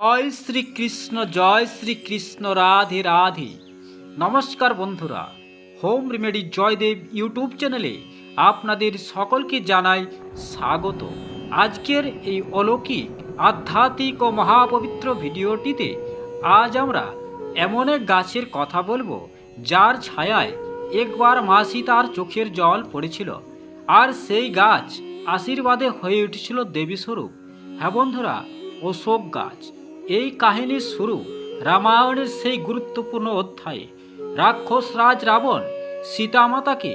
জয় শ্রীকৃষ্ণ জয় শ্রীকৃষ্ণ, রাধে রাধে। নমস্কার বন্ধুরা, home remedy Joydeb YouTube চ্যানেলে আপনাদের সকলকে জানাই স্বাগত। আজকের এই অলৌকিক, আধ্যাত্মিক ও মহাপবিত্র ভিডিওটিতে আজ আমরা এমন এক গাছের কথা বলব, যার ছায়ায় একবার মাসি তার চোখের জল পড়েছিল আর সেই গাছ আশীর্বাদে হয়ে উঠেছিল দেবীস্বরূপ। হ্যাঁ বন্ধুরা, অশোক গাছ। এই কাহিনীর শুরু রামায়ণের সেই গুরুত্বপূর্ণ অধ্যায়ে। রাক্ষস রাজ রাবণ সীতামাতাকে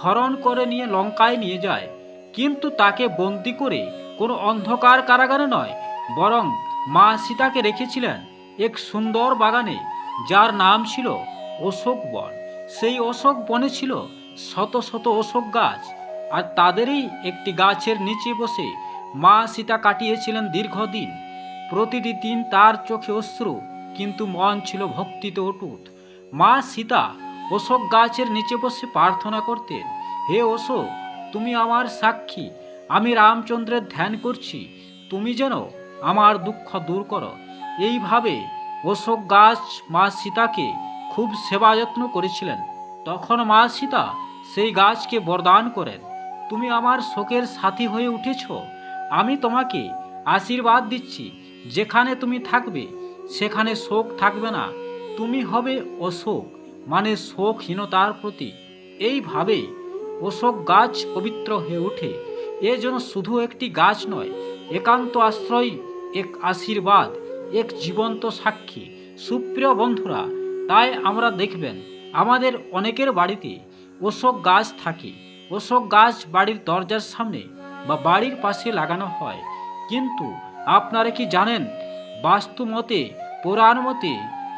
হরণ করে নিয়ে লঙ্কায় নিয়ে যায়। কিন্তু তাকে বন্দি করে কোনো অন্ধকার কারাগারে নয়, বরং মা সীতাকে রেখেছিলেন এক সুন্দর বাগানে, যার নাম ছিল অশোক বন। সেই অশোক বনে ছিল শত শত অশোক গাছ, আর তাদেরই একটি গাছের নিচে বসে মা সীতা কাটিয়েছিলেন দীর্ঘদিন। প্রতিদিন তার চোখে অশ্রু, কিন্তু মন ছিল ভক্তিতে অটুট। মা সীতা, অশোক গাছের নিচে বসে প্রার্থনা করতেন, হে অশোক, তুমি আমার সাক্ষী, আমি রামচন্দ্রের ধ্যান করছি, তুমি যেন আমার দুঃখ দূর করো। এইভাবে অশোক গাছ মা সীতাকে খুব সেবা যত্ন করেছিলেন। তখন মা সীতা সেই গাছকে বরদান করেন, তুমি আমার শোকের সাথী হয়ে উঠেছ, আমি তোমাকে আশীর্বাদ দিচ্ছি যেখানে তুমি থাকবে, সেখানে শোক থাকবে না। তুমি হবে অশোক মানে শোকহীনতার প্রতি এইভাবে অশোক গাছ পবিত্র হয়ে ওঠে। এ যেন শুধু একটি গাছ নয়, একান্ত আশ্রয়, এক আশীর্বাদ, এক জীবন্ত সাক্ষী। সুপ্রিয় বন্ধুরা, তাই আমরা দেখবেন, আমাদের অনেকের বাড়িতে অশোক গাছ থাকে। অশোক গাছ বাড়ির দরজার সামনে বা বাড়ির পাশে লাগানো হয়। কিন্তু আপনারা কি জানেন? বাস্তু মতে, পুরাণ মতে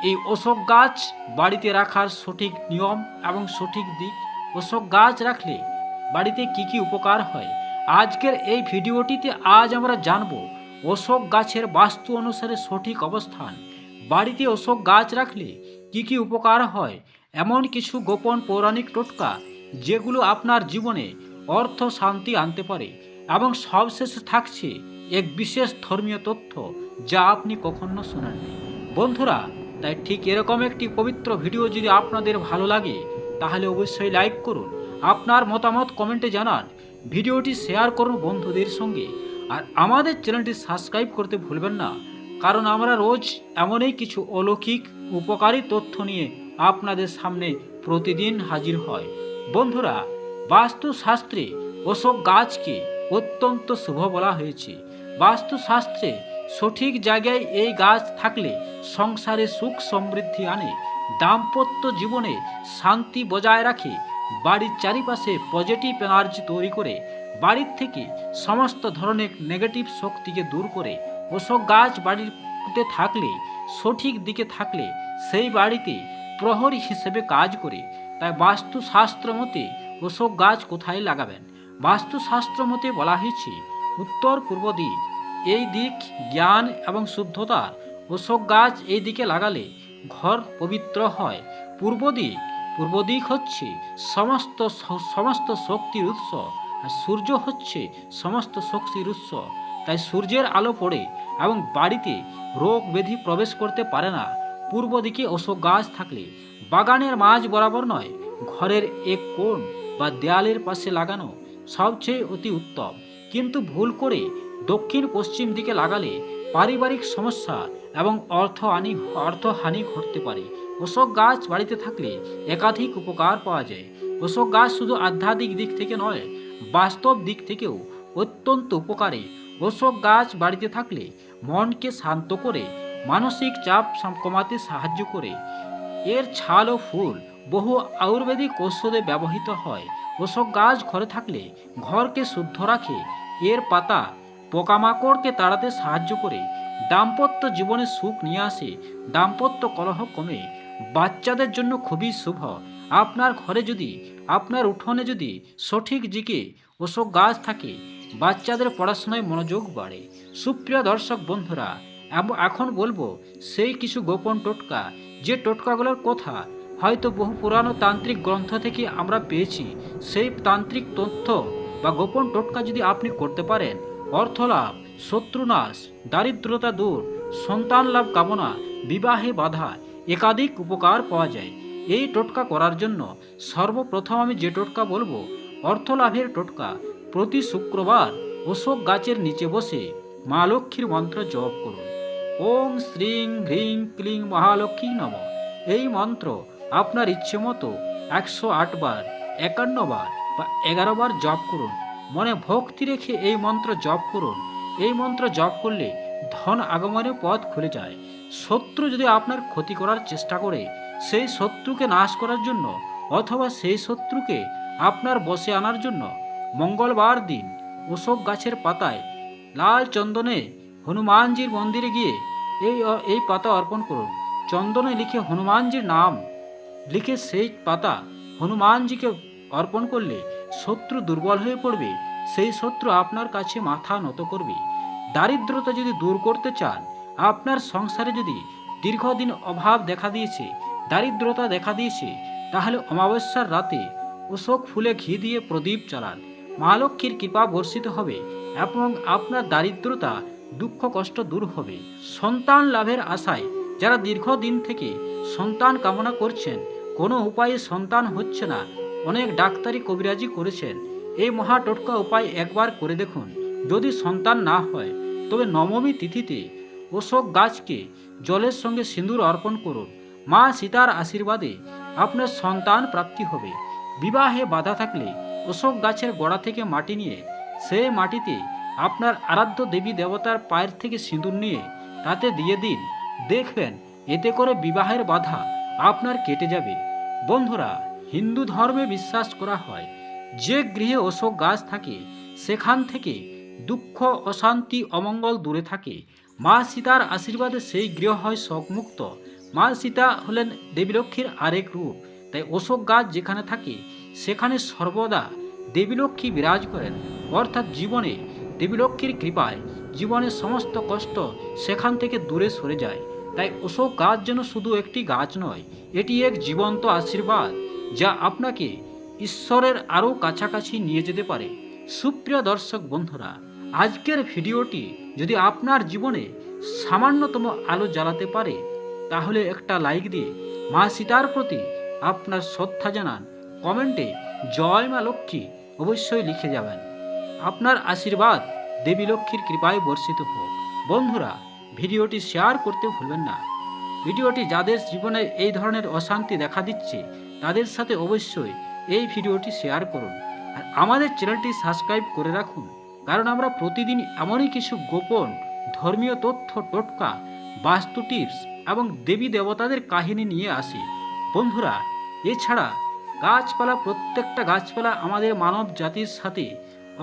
এই অশোক গাছ বাড়িতে রাখার সঠিক নিয়ম এবং সঠিক দিক অশোক গাছ রাখলে বাড়িতে কি কি উপকার হয়? আজকের এই ভিডিওটিতে আজ আমরা জানব অশোক গাছের বাস্তু অনুসারে সঠিক অবস্থান। বাড়িতে অশোক গাছ রাখলে কি কি উপকার হয়? এমন কিছু গোপন পৌরাণিক টোটকা যেগুলো আপনার জীবনে অর্থ শান্তি আনতে পারে এবং সবশেষে থাকছে এক বিশেষ ধর্মীয় তথ্য যা আপনি কখনো শোনেননি। বন্ধুরা, তাই ঠিক এরকম একটি পবিত্র ভিডিও যদি আপনাদের ভালো লাগে, তাহলে অবশ্যই লাইক করুন, আপনার মতামত কমেন্টে জানান, ভিডিওটি শেয়ার করুন বন্ধুদের সঙ্গে, আর আমাদের চ্যানেলটি সাবস্ক্রাইব করতে ভুলবেন না, কারণ আমরা রোজ এমনই কিছু অলৌকিক, উপকারী তথ্য নিয়ে আপনাদের সামনে প্রতিদিন হাজির হয়। বন্ধুরা, বাস্তুশাস্ত্রে অশোক গাছকে অত্যন্ত শুভ বলা হয়েছে। বাস্তুশাস্ত্রে সঠিক জায়গায় এই গাছ থাকলে সংসারে সুখ সমৃদ্ধি আনে, দাম্পত্য জীবনে শান্তি বজায় রাখে, বাড়ির চারিপাশে পজিটিভ এনার্জি তৈরি করে, বাড়ির থেকে সমস্ত ধরনের নেগেটিভ শক্তিকে দূর করে। অশোক গাছ বাড়িতে থাকলে, সঠিক দিকে থাকলে সেই বাড়িতে প্রহরী হিসেবে কাজ করে। তাই বাস্তুশাস্ত্র মতে অশোক গাছ কোথায় লাগাবেন? বাস্তুশাস্ত্র মতে বলা হয়েছে উত্তর পূর্ব দিক। এই দিক জ্ঞান এবং শুদ্ধতার অশোক গাছ এই দিকে লাগালে ঘর পবিত্র হয়। পূর্ব দিক পূর্ব দিক হচ্ছে সমস্ত সমস্ত শক্তির উৎস আর সূর্য হচ্ছে সমস্ত শক্তির উৎস। তাই সূর্যের আলো পড়ে এবং বাড়িতে রোগ ব্যাধি প্রবেশ করতে পারে না। পূর্ব দিকে অশোক গাছ থাকলে বাগানের মাঝ বরাবর নয়, ঘরের এক কোণ বা দেয়ালের পাশে লাগানো সবচেয়ে অতি উত্তম। কিন্তু ভুল করে দক্ষিণ পশ্চিম দিকে লাগালে পারিবারিক সমস্যা এবং অর্থহানি অর্থহানি ঘটতে পারে। অশোক গাছ বাড়িতে থাকলে একাধিক উপকার পাওয়া যায়। অশোক গাছ শুধু আধ্যাত্মিক দিক থেকে নয়, বাস্তব দিক থেকেও অত্যন্ত উপকারী। অশোক গাছ বাড়িতে থাকলে মনকে শান্ত করে, মানসিক চাপ কমাতে সাহায্য করে। এর ছাল ও ফুল বহু আয়ুর্বেদিক ঔষধে ব্যবহৃত হয়। অশোক গাছ ঘরে থাকলে ঘরকে শুদ্ধ রাখে। এর পাতা পোকামাকড়কে তাড়াতে সাহায্য করে। দাম্পত্য জীবনে সুখ নিয়ে আসে। দাম্পত্য কলহ কমে। বাচ্চাদের জন্য খুবই শুভ। আপনার ঘরে যদি, আপনার উঠোনে যদি সঠিক দিকে অশোক গাছ থাকে, বাচ্চাদের পড়াশোনায় মনোযোগ বাড়ে। সুপ্রিয় দর্শক বন্ধুরা এখন বলব, সেই কিছু গোপন টোটকা। যে টোটকাগুলোর কথা হয়তো বহু পুরানো তান্ত্রিক গ্রন্থ থেকে আমরা পেয়েছি। সেই তান্ত্রিক তথ্য বা গোপন টোটকা যদি আপনি করতে পারেন, অর্থলাভ, শত্রুনাশ, দারিদ্রতা দূর, সন্তান লাভ কামনা, বিবাহে বাধা, একাধিক উপকার পাওয়া যায়। এই টোটকা করার জন্য সর্বপ্রথম আমি যে টোটকা বলব অর্থ লাভের টোটকা। প্রতি শুক্রবার অশোক গাছের নিচে বসে মা লক্ষ্মীর মন্ত্র জপ করুন। ওম শ্রীং হ্রিং ক্লিং মহালক্ষ্মী নম। এই মন্ত্র আপনার ইচ্ছে মতো একশো বার, একান্ন বার বা এগারো বার জপ করুন। মনে ভক্তি রেখে এই মন্ত্র জপ করুন। এই মন্ত্র জপ করলে ধন আগমনের পথ খুলে যায়। শত্রু যদি আপনার ক্ষতি করার চেষ্টা করে, সেই শত্রুকে নাশ করার জন্য অথবা সেই শত্রুকে আপনার বসে আনার জন্য মঙ্গলবার দিন অশোক গাছের পাতায় লাল চন্দনে হনুমানজির মন্দিরে গিয়ে এই এই পাতা অর্পণ করুন। চন্দনে লিখে হনুমানজির নাম লিখে সেই পাতা হনুমানজিকে অর্পণ করলে শত্রু দুর্বল হয়ে পড়বে, সেই শত্রু আপনার কাছে মাথা নত করবে। দারিদ্রতা যদি দূর করতে চান, আপনার সংসারে যদি দীর্ঘদিন অভাব দেখা দিয়েছে, দারিদ্রতা দেখা দিয়েছে, তাহলে অমাবস্যার রাতে অশোক ফুলে ঘি দিয়ে প্রদীপ চালান মা লক্ষ্মীর কৃপা বর্ষিত হবে এবং আপনার দারিদ্রতা, দুঃখ কষ্ট দূর হবে। সন্তান লাভের আশায় যারা দীর্ঘদিন থেকে সন্তান কামনা করছেন, কোনো উপায়ে সন্তান হচ্ছে না। অনেক ডাক্তারি কবিরাজি করেছেন। এই মহা টোটকা উপায় একবার করে দেখুন। যদি সন্তান না হয়, তবে নবমী তিথিতে অশোক গাছকে জলের সঙ্গে সিঁদুর অর্পণ করুন। মা সীতার আশীর্বাদে আপনার সন্তান প্রাপ্তি হবে। বিবাহে বাধা থাকলে অশোক গাছের গোড়া থেকে মাটি নিয়ে সেই মাটিতে আপনার আরাধ্য দেবী দেবতার পায়ের থেকে সিঁদুর নিয়ে তাতে দিয়ে দিন। দেখবেন, এতে করে বিবাহের বাধা আপনার কেটে যাবে। বন্ধুরা, হিন্দু ধর্মে বিশ্বাস করা হয়, যে গৃহে অশোক গাছ থাকে, সেখান থেকে দুঃখ, অশান্তি, অমঙ্গল দূরে থাকে। মা সীতার আশীর্বাদে সেই গৃহ হয় শোকমুক্ত। মা সীতা হলেন দেবীলক্ষ্মীর আরেক রূপ। তাই অশোক গাছ যেখানে থাকে, সেখানে সর্বদা দেবীলক্ষ্মী বিরাজ করেন। অর্থাৎ জীবনে দেবীলক্ষ্মীর কৃপায় জীবনের সমস্ত কষ্ট সেখান থেকে দূরে সরে যায়। তাই অশোক গাছ যেন শুধু একটি গাছ নয়, এটি এক জীবন্ত আশীর্বাদ যা আপনাকে ঈশ্বরের আরও কাছাকাছি নিয়ে যেতে পারে। সুপ্রিয় দর্শক বন্ধুরা, আজকের ভিডিওটি যদি আপনার জীবনে সামান্যতম আলো জ্বালাতে পারে, তাহলে একটা লাইক দিয়ে মা সীতার প্রতি আপনার শ্রদ্ধা জানান। কমেন্টে জয় মা লক্ষ্মী অবশ্যই লিখে যাবেন। আপনার আশীর্বাদ দেবী লক্ষ্মীর কৃপায় বর্ষিত হোক। বন্ধুরা ভিডিওটি শেয়ার করতে ভুলবেন না। ভিডিওটি যাদের জীবনে এই ধরনের অশান্তি দেখা দিচ্ছে, তাদের সাথে অবশ্যই এই ভিডিওটি শেয়ার করুন। আর আমাদের চ্যানেলটি সাবস্ক্রাইব করে রাখুন, কারণ আমরা প্রতিদিন এমনই কিছু গোপন, ধর্মীয় তথ্য, টোটকা, বাস্তু টিপস এবং দেবী দেবতাদের কাহিনী নিয়ে আসি। বন্ধুরা, এছাড়া গাছপালা, প্রত্যেকটা গাছপালা আমাদের মানব জাতির সাথে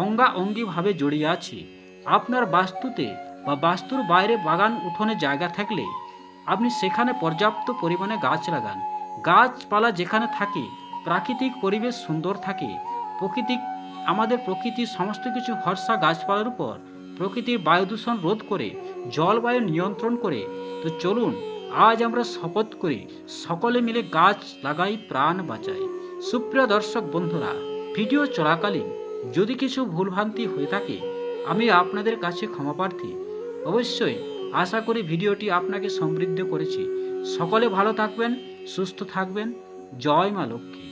অঙ্গাঅঙ্গিভাবে জড়িয়ে আছে। আপনার বাস্তুতে বা বাস্তুর বাইরে বাগান উঠোনে জায়গা থাকলে আপনি সেখানে পর্যাপ্ত পরিমাণে গাছ লাগান। গাছপালা যেখানে থাকে, প্রাকৃতিক পরিবেশ সুন্দর থাকে। প্রকৃতিক, আমাদের প্রকৃতির সমস্ত কিছু ভরসা গাছপালার উপর। প্রকৃতির বায়ু দূষণ রোধ করে, জলবায়ু নিয়ন্ত্রণ করে। তো চলুন, আজ আমরা শপথ করি, সকলে মিলে গাছ লাগাই, প্রাণ বাঁচাই। সুপ্রিয় দর্শক বন্ধুরা, ভিডিও চলাকালীন যদি কিছু ভুলভ্রান্তি হয়ে থাকে, আমি আপনাদের কাছে ক্ষমা প্রার্থী। অবশ্যই আশা করি ভিডিওটি আপনাকে সমৃদ্ধ করেছি। সকলে ভালো থাকবেন, সুস্থ থাকবেন। জয় মা লক্ষ্মী।